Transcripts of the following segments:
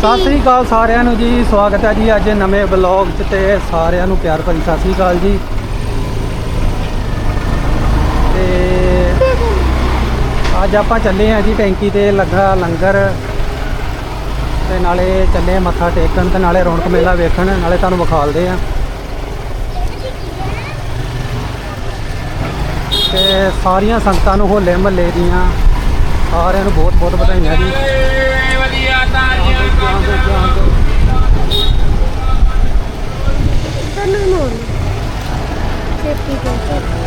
ਸਤਿ ਸ੍ਰੀ ਅਕਾਲ ਸਾਰਿਆਂ ਨੂੰ ਜੀ, ਸਵਾਗਤ ਹੈ ਜੀ ਅੱਜ ਨਵੇਂ ਬਲੌਗ 'ਚ ਤੇ ਸਾਰਿਆਂ ਨੂੰ ਪਿਆਰ ਭਰੀ ਸਤਿ ਸ੍ਰੀ ਅਕਾਲ ਜੀ। ਤੇ ਅੱਜ ਆਪਾਂ ਚੱਲੇ ਆ ਜੀ ਟੈਂਕੀ ਤੇ, ਲੱਗਾ ਲੰਗਰ ਤੇ ਨਾਲੇ ਚੱਲੇ ਮੱਥਾ ਟੇਕਣ ਤੇ ਨਾਲੇ ਰੌਣਕ ਮੇਲਾ ਵੇਖਣ, ਨਾਲੇ ਤੁਹਾਨੂੰ ਵਿਖਾਲਦੇ ਆ ਤੇ ਸਾਰੀਆਂ ਸੰਗਤਾਂ ਨੂੰ ਹੋਲੇ ਮਹੱਲੇ ਦੀਆਂ, ਸਾਰਿਆਂ ਨੂੰ ਬਹੁਤ ਬਹੁਤ ਵਧਾਈਆਂ ਜੀ। 50 to 50.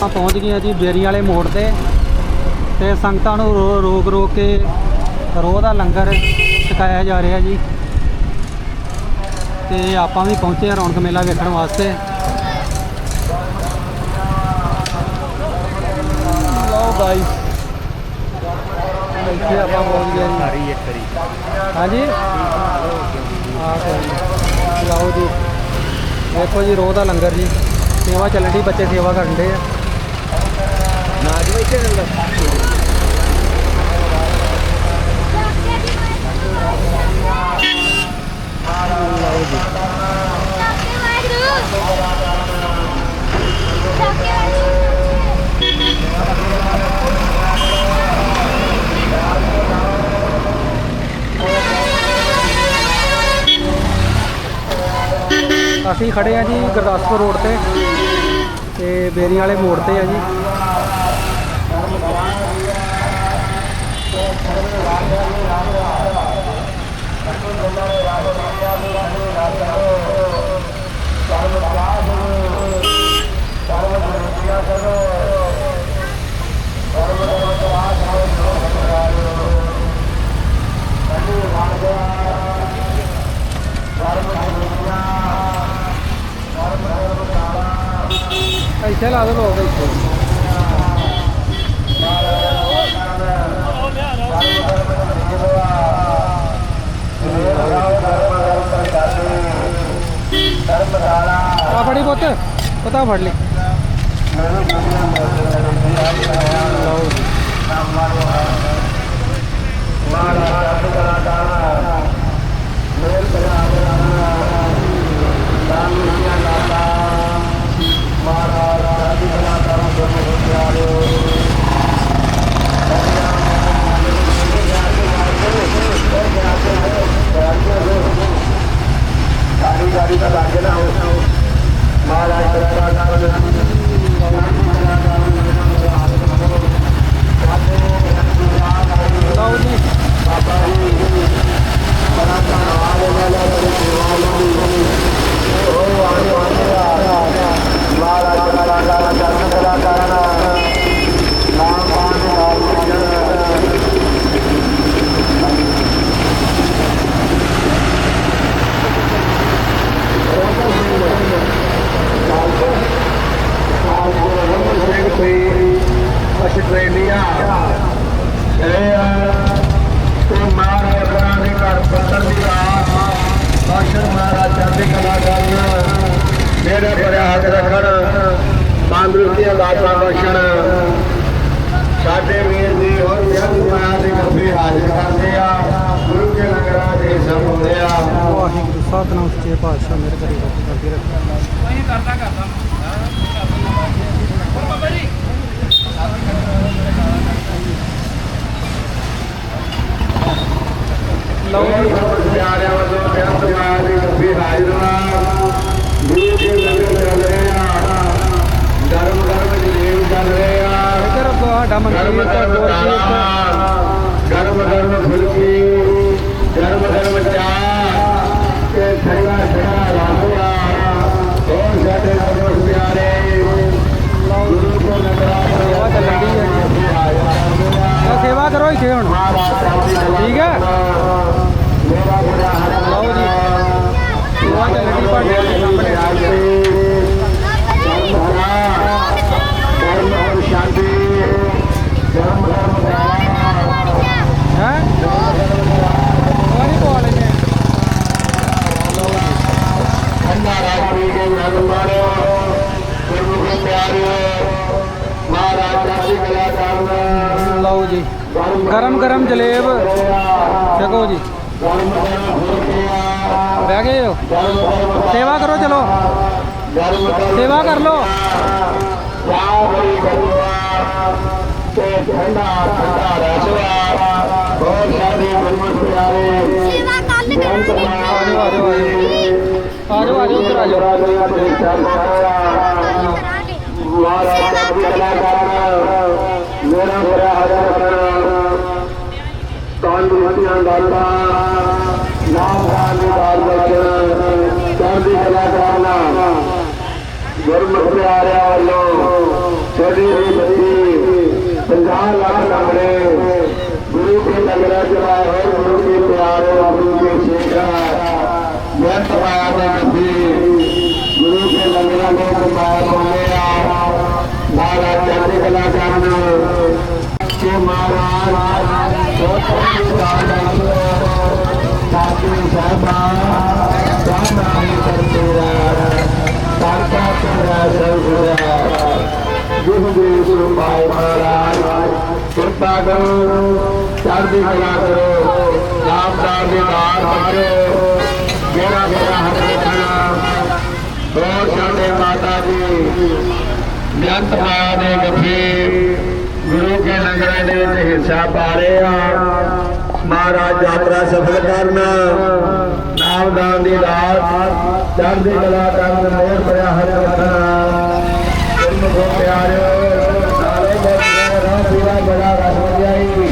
ਆਪਾਂ ਪਹੁੰਚ ਗਏ ਆ ਜੀ ਬੇਰੀ ਵਾਲੇ ਮੋੜ ਤੇ ਤੇ ਸੰਗਤਾਂ ਨੂੰ ਰੋਕ ਰੋਕ ਕੇ ਰੋਹ ਦਾ ਲੰਗਰ ਛਕਾਇਆ ਜਾ ਰਿਹਾ ਜੀ। ਤੇ ਆਪਾਂ ਵੀ ਪਹੁੰਚੇ ਆ ਰੌਣਕ ਮੇਲਾ ਵੇਖਣ ਵਾਸਤੇ। ਲਓ ਗਾਈਸ ਇੱਥੇ ਆਪਾਂ ਪਹੁੰਚ ਗਏ ਜੀ। ਸਾਰੀ ਇੱਕ ਕਰੀ ਹਾਂਜੀ? ਆ ਕੋਈ ਨੀ। ਲਓ ਜੀ। ਦੇਖੋ ਜੀ ਰੋਹ ਦਾ ਲੰਗਰ ਜੀ। ਸੇਵਾ ਚੱਲਣ ਦੀ ਬੱਚੇ ਸੇਵਾ ਕਰਨ ਦੇ ਆ ਨਾ ਜੀ ਇੱਥੇ ਨੰਗਾ ਲਓ ਜੀ ਅਸੀਂ ਖੜੇ ਆ ਜੀ ਗੁਰਦਾਸਪੁਰ ਰੋਡ ਤੇ ਤੇ ਬੇਰੀ ਵਾਲੇ ਮੋੜ ਤੇ ਆ ਜੀ। ਇੱਥੇ ਲਾ ਦੋ ਲੋਕ ਇੱਥੇ। ਆ ਫੜੀ ਪੁੱਤ ਪਤਾ ਫੜ ਲਈ। ਲਓ ਜੀ। ਲਓ ਜੀ ਆਸਟ੍ਰੇਲੀਆ ਇਹ ਤੇ ਮਾਰੇ ਅਗਰਾਂ ਦੇ ਘਰ ਪੱਤਰ ਦੀ ਰਾਤ ਬਾਸ਼ਰ ਮਹਾਰਾਜ ਚੜ੍ਹਦੀ ਕਲਾ ਕਰਨ ਮੇਰੇ ਭਰਿਆ ਹੱਥ ਰੱਖਣ ਤੰਦਰੁਸਤੀਆਂ ਦਾਤਾ ਬਖਸ਼ਣ ਸਾਡੇ ਵੀਰ ਦੀ ਹੋਰ ਜਗ ਮਾਇਆ ਦੇ ਗੱਭੇ ਹਾਜ਼ਰ ਕਰਦੇ ਆ। ਗੁਰੂ ਕੇ ਲੰਗਰਾਂ ਦੇ ਸਭ ਹੁੰਦੇ ਆ ਵਾਹਿਗੁਰੂ ਸਤਨਾਮ ਸੱਚੇ ਪਾਤਸ਼ਾਹ ਮੇਰੇ ਘਰੇ ਰੱਖੀ। ਕਰਕੇ ਰੱਖਿਆ ਲਓ ਜੀ ਪਿਆਰਿਆਂ ਵੱਲੋਂ ਬੇਅੰਤ ਮਾਇਆ ਦੀ ਗੱਭੇ ਹਾਜ਼ਰ ਗਰਮ ਗਰਮ ਦਾਣਾ ਗਰਮ ਗਰਮ ਫੁਲਕੀ ਗਰਮ ਗਰਮ ਚਾਹ ਤੇ ਠੰਡਾ ਠੰਡਾ ਰਾਮੋੜਾ ਹੋਰ ਸਾਡੇ ਸਰਵ ਪਿਆਰੇ ਗੁਰੂ ਕੋ ਨਗਰਾ ਸੇਵਾ ਕਰੋ ਇੱਥੇ ਹੁਣ। ਠੀਕ ਹੈ? ਲਓ ਜੀ। ਉਹ ਤਾਂ ਲੱਗੀ ਭਾਂਡੇ ਸਾਹਮਣੇ ਆ ਗਏ ਗਰਮ ਗਰਮ ਜਲੇਬ। ਦੇਖੋ ਜੀ। ਬਹਿ ਗਏ ਹੋ। ਸੇਵਾ ਕਰੋ ਚਲੋ। ਸੇਵਾ ਕਰ ਗਰਮਾ ਤੇ ਠੰਡਾ ਠੰਡਾ ਰਸਵਾ ਬਹੁਤ ਸਾਰੇ ਗੁਰਮਤਿ ਪਿਆਰੇ ਸੇਵਾ ਕੱਲ ਕਰਾਂਗੇ ਆ ਜਾਓ ਆ ਜਾਓ ਆ ਜਾਓ ਆ ਜਾਓ ਉੱਧਰ ਆ ਜਾਓ ਕਰਾਂਗੇ। ਮਹਾਰਾਜ ਦੀ ਕਲਾ ਕਰਨਾ ਮੇਰਾ ਬੜਾ ਹਜ਼ਾਰ ਕਰਨਾ ਤੰਦਰੁਸਤੀਆਂ ਦਾਤਾ ਨਾਮ ਦਾ ਨਿਵਾਰ ਬਚਨ ਚੜ੍ਹਦੀ ਕਲਾ ਕਰਨਾ ਗੁਰਮੁਖ ਪਿਆਰਿਆਂ ਵੱਲੋਂ ਛੋਟੀ ਜਿਹੀ ਬੱਚੀ 50 ਲੱਖ ਨੰਬਰੇ ਗੁਰੂ ਕੇ ਨਗਰ ਚਲਾਏ ਹੋਏ ਗੁਰੂ ਕੇ ਪਿਆਰੇ ਗੁਰੂ ਕੇ ਸੇਖਾ ਮੈਂ ਤਵਾਇਆ ਦੇ ਗੱਦੀ ਗੁਰੂ ਕੇ ਨਗਰ ਦੇ ਕਮਾਲ ਹੋਏ ਆ ਮਹਾਰਾਜ ਚੜ੍ਹਦੀ ਕਲਾ ਕਰਨ ਕਿ ਮਹਾਰਾਜ ਸੋਤਰੀ ਕਾਲ ਸਾਧੂ ਸਾਹਿਬਾਨ ਜਾਨਾਈ ਕਰਤੇ ਸਾਡਾ ਤੇਰਾ ਸਰਗੁਰਾ ਜਿਸ ਦੇ ਸੁਭਾਏ ਮਹਾਰਾਜ ਕਿਰਪਾ ਕਰੋ ਚੜ੍ਹਦੀ ਕਲਾ ਕਰੋ ਨਾਮ ਦਾ ਵਿਕਾਰ ਕਰੋ ਮੇਰਾ ਮੇਰਾ ਹੱਥ ਰੱਖਣਾ ਬਹੁਤ ਸਾਡੇ ਮਾਤਾ ਜੀ ਬੇਅੰਤ ਮਾਇਆ ਦੇ ਗੱਫੇ ਗੁਰੂ ਕੇ ਨਗਰਾਂ ਦੇ ਵਿੱਚ ਹਿੱਸਾ ਪਾ ਰਹੇ ਆ ਮਹਾਰਾਜ ਯਾਤਰਾ ਸਫਲ ਕਰਨ। ਨਾਮਦਾਨ ਦੀ ਰਾਤ ਚੜ੍ਹਦੀ ਕਲਾ ਕਰਨ ਮੋਹ ਭਰਿਆ ਹਰ ਰੱਖਣਾ। ਗੁਰਮੁਖੋ ਪਿਆਰਿਓ, ਸਾਰੇ ਬਹੁਤ ਰਾਹ ਪੂਰਾ ਬੜਾ ਰਸ ਵਜਾਈ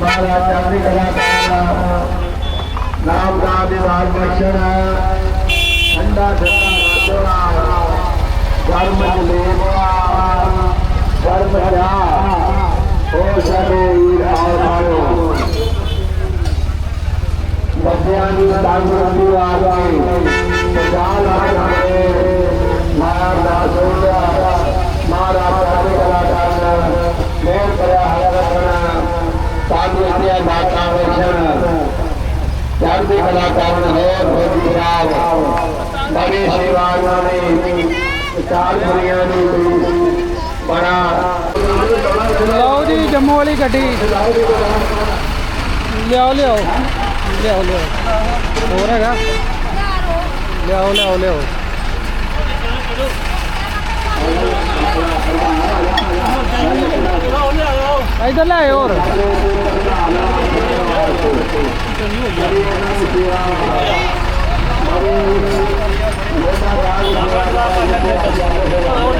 ਮਹਾਰਾਜ ਚੜ੍ਹਦੀ ਕਲਾ ਕਰਨ। ਨਾਮਦਾਨ ਦੀ ਰਾਤ ਬਖਸ਼ਣਾ। ਠੰਡਾ ਠੰਡਾ ਰਾਜੋਣਾ ਧਰਮ ਜਲੇਵਾ ਧਰਮ ਜਾ ਹੋ ਸਾਡੇ ਵੀਰ ਆਵਾਓ ਬੱਚਿਆਂ ਦੀ ਤੰਦਰੁਸਤੀ ਵਾਸਤੇ ਪੰਜਾਹ ਲੱਖ ਰੁਪਏ ਮਾਰਾ ਦਾ ਸੋਧਾ ਮਾਰਾ ਸਾਡੇ ਕਲਾਕਾਰ ਮੇਰ ਕਰਿਆ ਹਰ ਰੱਖਣਾ ਤੰਦਰੁਸਤੀਆਂ ਦਾਤਾ ਵੇਖਣ ਚੜ੍ਹਦੀ ਕਲਾਕਾਰ ਹੈ ਭੋਜੀ ਸਾਹਿਬ ਬੜੀ ਸੇਵਾਵਾਂ ਨੇ ਚਾਰ ਦੁਨੀਆਂ ਨੂੰ ਬੜਾ ਲਓ ਜੀ, ਜੰਮੂ ਵਾਲੀ ਗੱਡੀ। ਲਿਆਓ ਲਿਆਓ। ਲਿਆਓ ਲਿਆਓ। ਹੋਰ ਹੈਗਾ? ਲਿਆਓ ਲਿਆਓ ਲਿਆਓ। ਇਧਰ ਲੈ ਹੋਰ। ਆਇਓ ਹੋਰ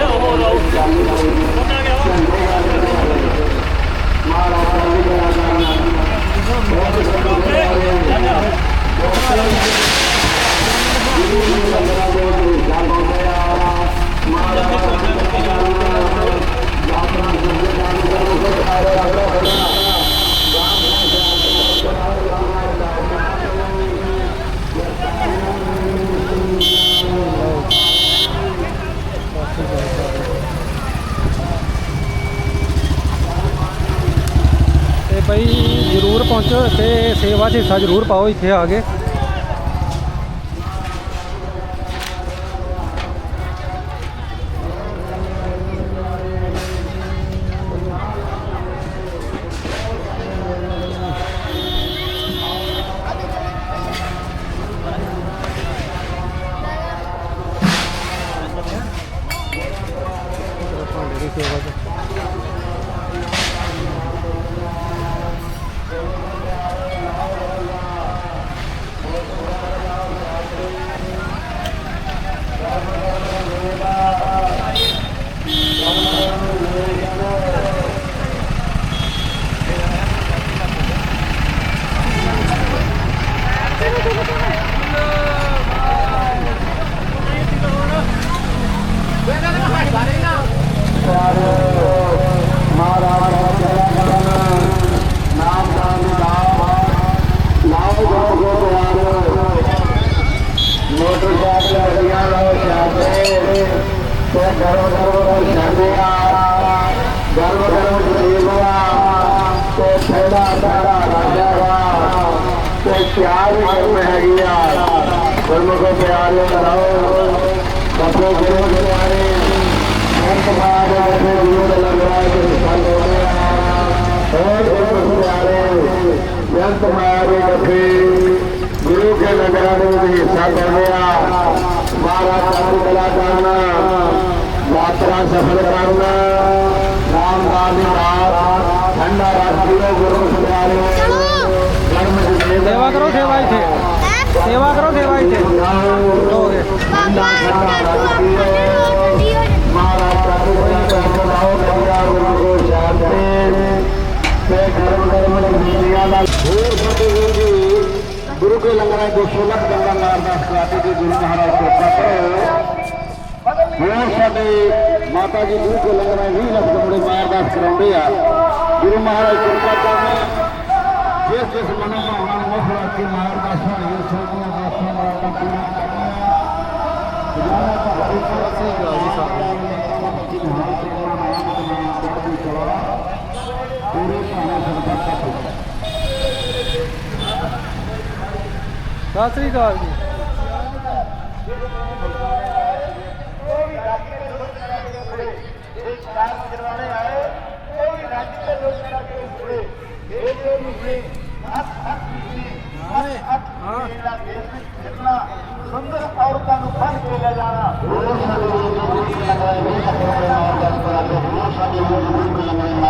ਤੇ ਬਈ ਜਰੂਰ ਪਹੁੰਚੋ ਤੇ ਸੇਵਾ 'ਚ ਹਿੱਸਾ ਜਰੂਰ ਪਾਓ ਇੱਥੇ ਆ ਕੇ। ਪਿਆਰ ਦੀ ਕਰਮ ਹੈਗੀ ਆ। ਗੁਰਮੁਖੋ ਪਿਆਰ ਕਰਾਓ ਬੱਬੋ ਗੁਰੂ ਪਿਆਰੇ ਅੰਤ ਬਾਦ ਦੇ ਗੁਰੂ ਦਾ ਲੰਗਰਾ ਦੇ ਸੰਗ ਹੋ ਹੋਰ ਗੁਰੂ ਪਿਆਰੇ ਅੰਤ ਬਾਦ ਦੇ ਗੁਰੂ ਕੇ ਲੰਗਰਾਂ ਦੇ ਵਿੱਚ ਹਿੱਸਾ ਕਰਦੇ ਆ। ਮਹਾਰਾਜ ਕਲਾ ਕਰਨਾ, ਯਾਤਰਾ ਸਫਲ ਕਰਨਾ, ਨਾਮ ਦਾ ਨਿਵਾਸ ਠੰਡਾ ਰਾਜੀਓ ਗੁਰੂ ਜਨਮ ਜਿਲੇ ਸੇਵਾ ਕਰੋ ਸੇਵਾ ਇੱਥੇ ਸੇਵਾ ਕਰੋ ਸੇਵਾ ਇੱਥੇ ਹੋ ਗਏ ਬਾਬਾ ਟਾਟੂ ਆਪਣੇ ਠੰਡੀ ਹੋ ਜਾਂਦੀ ਮਹਾਰਾਜ ਪ੍ਰਭੂ ਦਾ ਨਾਮ ਕਰਿਆ ਗੁਰੂ ਕੋ ਸ਼ਾਂਤੀ ਤੇ ਕਰਮ ਕਰਮ ਦੀ ਦੁਨੀਆ ਦਾ ਹੋਰ ਸਾਡੇ ਵੀਰ ਜੀ ਗੁਰੂ ਕੇ ਲੰਗਰਾਂ ਦੇ ਸ਼ੋਲਕ ਗੰਗਾ ਜਿਸ ਜਿਸ ਮਨੋਂ ਭਾਵਨਾ ਨੂੰ ਮੁਖ ਰੱਖ ਕੇ ਮਾਰਦਾਸ ਹੋਣੀ ਸੋਚੀਆਂ ਦਾਸਾਂ ਮਾਰਦਾ ਪੂਰਾ ਕਰਨਾ ਪੂਰੇ ਭਾਵੇਂ ਸਰਬੱਤ ਦਾ ਸਤਿ ਸ੍ਰੀ ਅਕਾਲ ਜੀ। ਸੁੰਦਰ ਔਰਤਾਂ ਨੂੰ ਬੰਨ ਕੇ ਲੈ ਜਾਣਾ ਹੋਰ ਸਾਡੇ ਗੁਰੂ ਜੀ ਲਗਾਏ ਹੋਏ ਸਾਡੇ ਮਾਰਦਾ ਕਰਾਂਗੇ ਹੋਰ ਸਾਡੇ ਗੁਰੂ ਜੀ ਲਗਾਏ